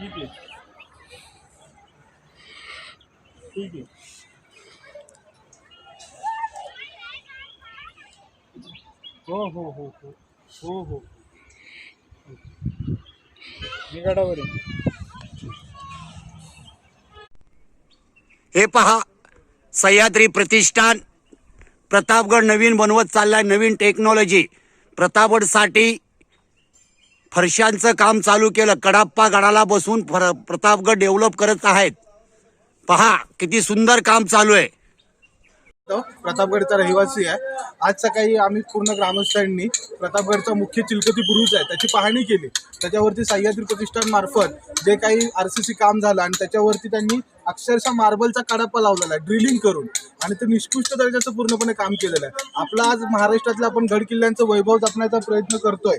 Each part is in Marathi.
ठीक आहे. ठीक आहे. हो हो हो हो हो हो. निघाडावर हे पहा सह्याद्री प्रतिष्ठान प्रतापगड नवीन बनवत चाललाय नवीन टेक्नॉलॉजी प्रतापगडसाठी फरशांचं काम चालू केलं. कडाप्पा गडाला बसून फर प्रतापगड डेव्हलप करत आहेत. पहा किती सुंदर काम चालू आहे. प्रतापगडचा रहिवासी आहे. आज सकाळी आम्ही पूर्ण ग्रामस्थांनी प्रतापगडचा मुख्य चिलकती बुरुज आहे. त्याची पाहणी केली. त्याच्यावरती सह्याद्री प्रतिष्ठान मार्फत जे काही आर सी सी काम झालं आणि त्याच्यावरती त्यांनी अक्षरशः मार्बलचा कडापा लावलेला आहे ड्रिलिंग करून. आणि ते निष्कृष्ट दर्जाचं पूर्णपणे काम केलेलं आहे. आपला आज महाराष्ट्रातलं आपण गड किल्ल्यांचं वैभव जपण्याचा प्रयत्न करतोय.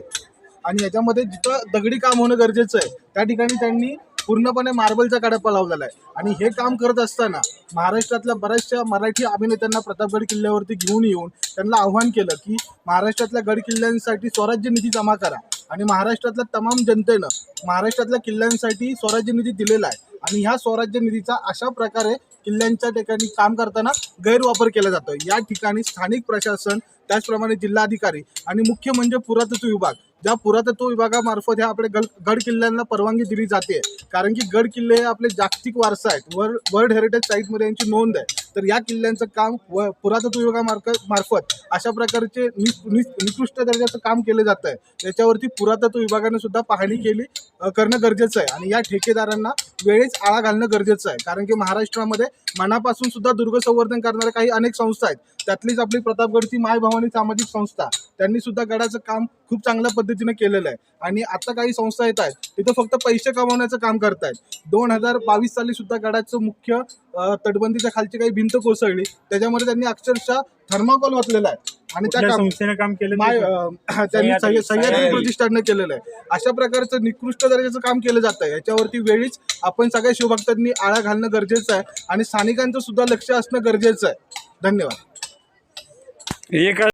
आणि याच्यामध्ये जिथं दगडी काम होणं गरजेचं आहे त्या ठिकाणी त्यांनी पूर्णपणे मार्बलचा कडप्पा लावलेला आहे. आणि हे काम करत असताना महाराष्ट्रातल्या बऱ्याचशा मराठी अभिनेत्यांना प्रतापगड किल्ल्यावरती घेऊन येऊन त्यांना आव्हान केलं की महाराष्ट्रातल्या गड किल्ल्यांसाठी स्वराज्य निधी जमा करा. आणि महाराष्ट्रातल्या तमाम जनतेनं महाराष्ट्रातल्या किल्ल्यांसाठी स्वराज्य निधी दिलेला आहे. आणि ह्या स्वराज्य निधीचा अशा प्रकारे किल्ल्यांच्या ठिकाणी काम करताना गैरवापर केला जातो या ठिकाणी स्थानिक प्रशासन त्याचप्रमाणे जिल्हाधिकारी आणि मुख्य म्हणजे पुरातत्व विभाग ज्या पुरातत्व विभागामार्फत ह्या आपल्या गड गड किल्ल्यांना परवानगी दिली जाते. कारण की गड किल्ले हे आपले जागतिक वारसा आहेत. वर्ल्ड वर्ल्ड हेरिटेज साईटमध्ये यांची नोंद आहे. तर या किल्ल्यांचं काम व पुरातत्व विभागामार्फत मार्फत अशा प्रकारचे नि- निकृष्ट दर्जाचं काम केलं जातं आहे त्याच्यावरती पुरातत्व विभागाने सुद्धा पाहणी केली करणं गरजेचं आहे. आणि या ठेकेदारांना वेळेच आळा घालणं गरजेचं आहे. कारण की महाराष्ट्रामध्ये मनापासून सुद्धा दुर्ग संवर्धन करणाऱ्या काही अनेक संस्था आहेत. त्यातलीच आपली प्रतापगडची माय भवानी सामाजिक संस्था त्यांनी सुद्धा गडाचं काम खूप चांगल्या पद्धतीने केलेलं आहे. आणि आता काही संस्था येत आहेत तिथं फक्त पैसे कमावण्याचं काम करतायत. दोन हजार बावीस साली सुद्धा गडाचं मुख्य तटबंदीच्या खालची काही भिंत कोसळली. त्याच्यामध्ये त्यांनी अक्षरशः थर्माकोल वाचलेला आहे. आणि त्या काम संस्थेने काम केलं माय ते? अ, त्यांनी सह्य- सह्याद्री प्रतिष्ठाननं केलेलं आहे. अशा प्रकारचं निकृष्ट दर्जाचं काम केलं जातं. आहे याच्यावरती वेळीच आपण सगळ्या शिवभक्तांनी आळा घालणं गरजेचं आहे. आणि स्थानिकांचं सुद्धा लक्ष असणं गरजेचं आहे. धन्यवाद. एक